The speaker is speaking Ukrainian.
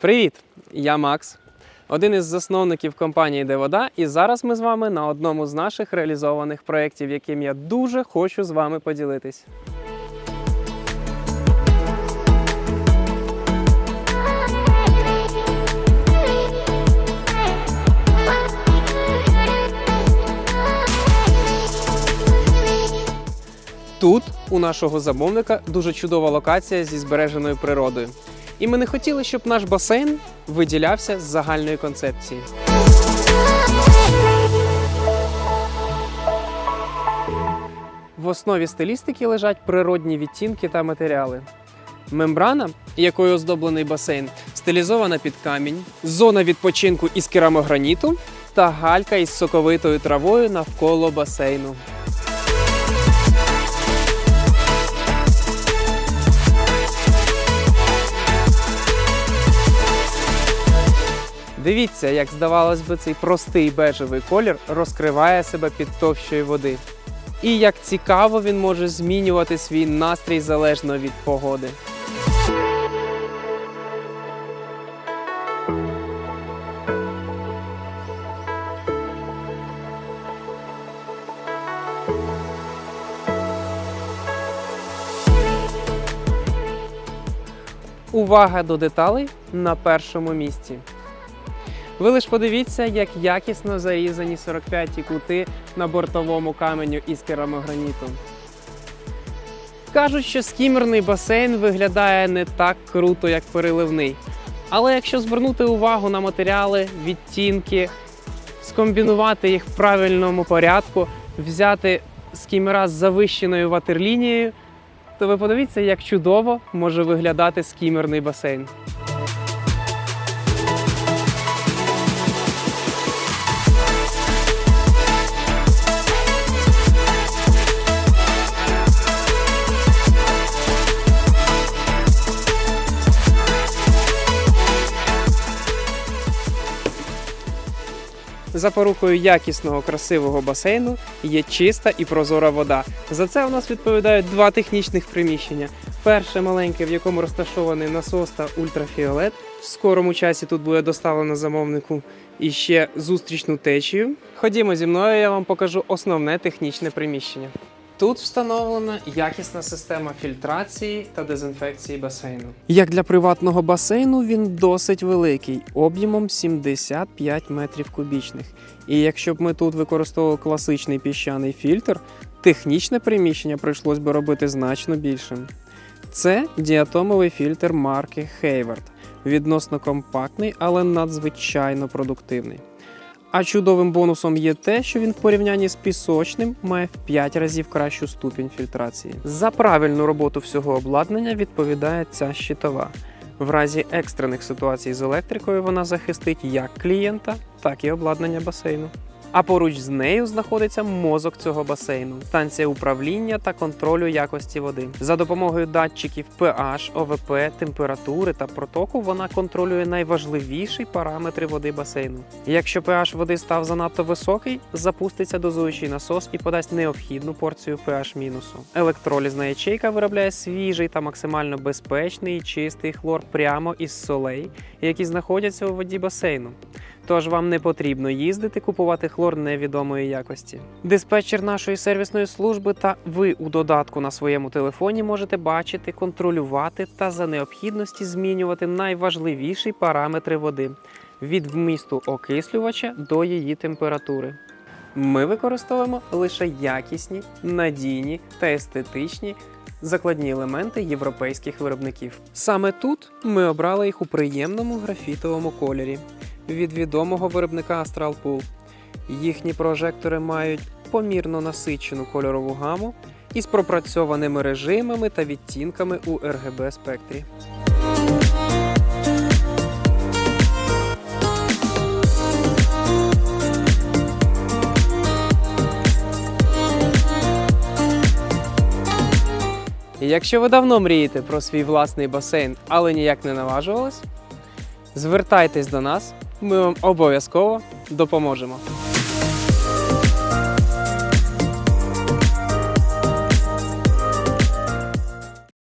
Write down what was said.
Привіт! Я Макс, один із засновників компанії Де Вода, і зараз ми з вами на одному з наших реалізованих проєктів, яким я дуже хочу з вами поділитись. Тут у нашого замовника дуже чудова локація зі збереженою природою. І ми не хотіли, щоб наш басейн виділявся з загальної концепції. В основі стилістики лежать природні відтінки та матеріали. Мембрана, якою оздоблений басейн, стилізована під камінь, зона відпочинку із керамограніту та галька із соковитою травою навколо басейну. Дивіться, як здавалось би, цей простий бежевий колір розкриває себе під товщою води. І як цікаво він може змінювати свій настрій залежно від погоди. Увага до деталей на першому місці. Ви лиш подивіться, як якісно зарізані 45-ті кути на бортовому каменю із керамограніту. Кажуть, що скімерний басейн виглядає не так круто, як переливний. Але якщо звернути увагу на матеріали, відтінки, скомбінувати їх в правильному порядку, взяти скімера з завищеною ватерлінією, то ви подивіться, як чудово може виглядати скімерний басейн. Запорукою якісного красивого басейну є чиста і прозора вода. За це у нас відповідають два технічних приміщення. Перше маленьке, в якому розташований насос та ультрафіолет. В скорому часі тут буде доставлено замовнику і ще зустрічну течію. Ходімо зі мною, я вам покажу основне технічне приміщення. Тут встановлена якісна система фільтрації та дезінфекції басейну. Як для приватного басейну, він досить великий, об'ємом 75 метрів кубічних. І якщо б ми тут використовували класичний піщаний фільтр, технічне приміщення прийшлось би робити значно більшим. Це діатомовий фільтр марки Hayward. Відносно компактний, але надзвичайно продуктивний. А чудовим бонусом є те, що він в порівнянні з пісочним має в 5 разів кращу ступінь фільтрації. За правильну роботу всього обладнання відповідає ця щитова. В разі екстрених ситуацій з електрикою вона захистить як клієнта, так і обладнання басейну. А поруч з нею знаходиться мозок цього басейну, станція управління та контролю якості води. За допомогою датчиків pH, ОВП, температури та протоку вона контролює найважливіші параметри води басейну. Якщо pH води став занадто високий, запуститься дозуючий насос і подасть необхідну порцію pH мінусу. Електролізна ячейка виробляє свіжий та максимально безпечний і чистий хлор прямо із солей, які знаходяться у воді басейну. Тож вам не потрібно їздити купувати хлор невідомої якості. Диспетчер нашої сервісної служби та ви у додатку на своєму телефоні можете бачити, контролювати та за необхідності змінювати найважливіші параметри води від вмісту окислювача до її температури. Ми використовуємо лише якісні, надійні та естетичні закладні елементи європейських виробників. Саме тут ми обрали їх у приємному графітовому кольорі від відомого виробника Astral Pool. Їхні прожектори мають помірно насичену кольорову гаму із пропрацьованими режимами та відтінками у RGB спектрі. Якщо ви давно мрієте про свій власний басейн, але ніяк не наважувались, звертайтесь до нас, ми вам обов'язково допоможемо.